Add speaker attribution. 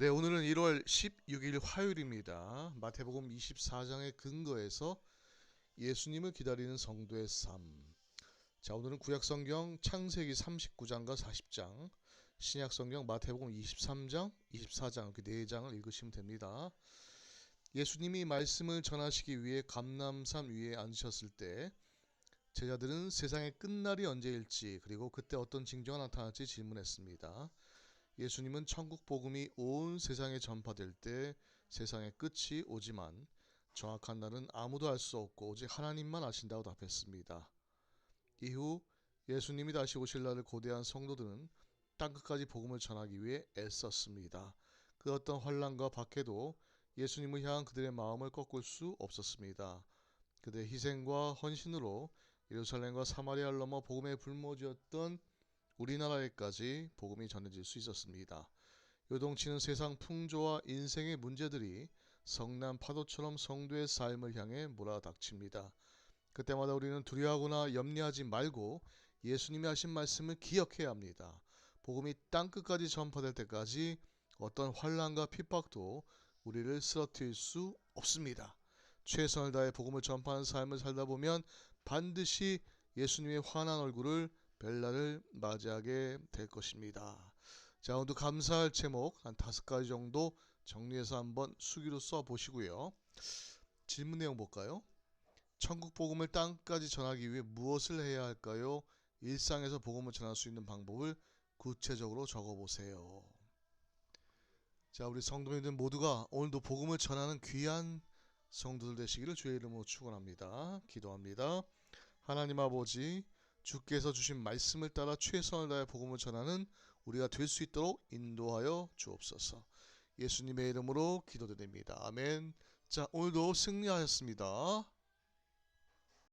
Speaker 1: 네, 오늘은 1월 16일 화요일입니다. 마태복음 24장의 근거에서 예수님을 기다리는 성도의 삶. 자, 오늘은 구약 성경 창세기 39장과 40장, 신약 성경 마태복음 23장, 24장 이렇게 네 장을 읽으시면 됩니다. 예수님이 말씀을 전하시기 위해 감남산 위에 앉으셨을 때 제자들은 세상의 끝날이 언제일지 그리고 그때 어떤 징조가 나타날지 질문했습니다. 예수님은 천국 복음이 온 세상에 전파될 때 세상의 끝이 오지만 정확한 날은 아무도 알 수 없고 오직 하나님만 아신다고 답했습니다. 이후 예수님이 다시 오실 날을 고대한 성도들은 땅끝까지 복음을 전하기 위해 애썼습니다. 그 어떤 환란과 박해도 예수님을 향한 그들의 마음을 꺾을 수 없었습니다. 그들의 희생과 헌신으로 예루살렘과 사마리아를 넘어 복음의 불모지였던 우리나라에까지 복음이 전해질 수 있었습니다. 요동치는 세상 풍조와 인생의 문제들이 성난 파도처럼 성도의 삶을 향해 몰아닥칩니다. 그때마다 우리는 두려워하거나 염려하지 말고 예수님이 하신 말씀을 기억해야 합니다. 복음이 땅끝까지 전파될 때까지 어떤 환란과 핍박도 우리를 쓰러뜨릴 수 없습니다. 최선을 다해 복음을 전파하는 삶을 살다 보면 반드시 예수님의 환한 얼굴을 벨라를 맞이하게 될 것입니다. 자, 오늘 감사할 제목 한 다섯 가지 정도 정리해서 한번 수기로 써 보시고요. 질문 내용 볼까요? 천국 복음을 땅까지 전하기 위해 무엇을 해야 할까요? 일상에서 복음을 전할 수 있는 방법을 구체적으로 적어 보세요. 자, 우리 성도님들 모두가 오늘도 복음을 전하는 귀한 성도들 되시기를 주의 이름으로 축원합니다. 기도합니다. 하나님 아버지 주께서 주신 말씀을 따라 최선을 다해 복음을 전하는 우리가 될 수 있도록 인도하여 주옵소서. 예수님의 이름으로 기도드립니다. 아멘. 자, 오늘도 승리하셨습니다.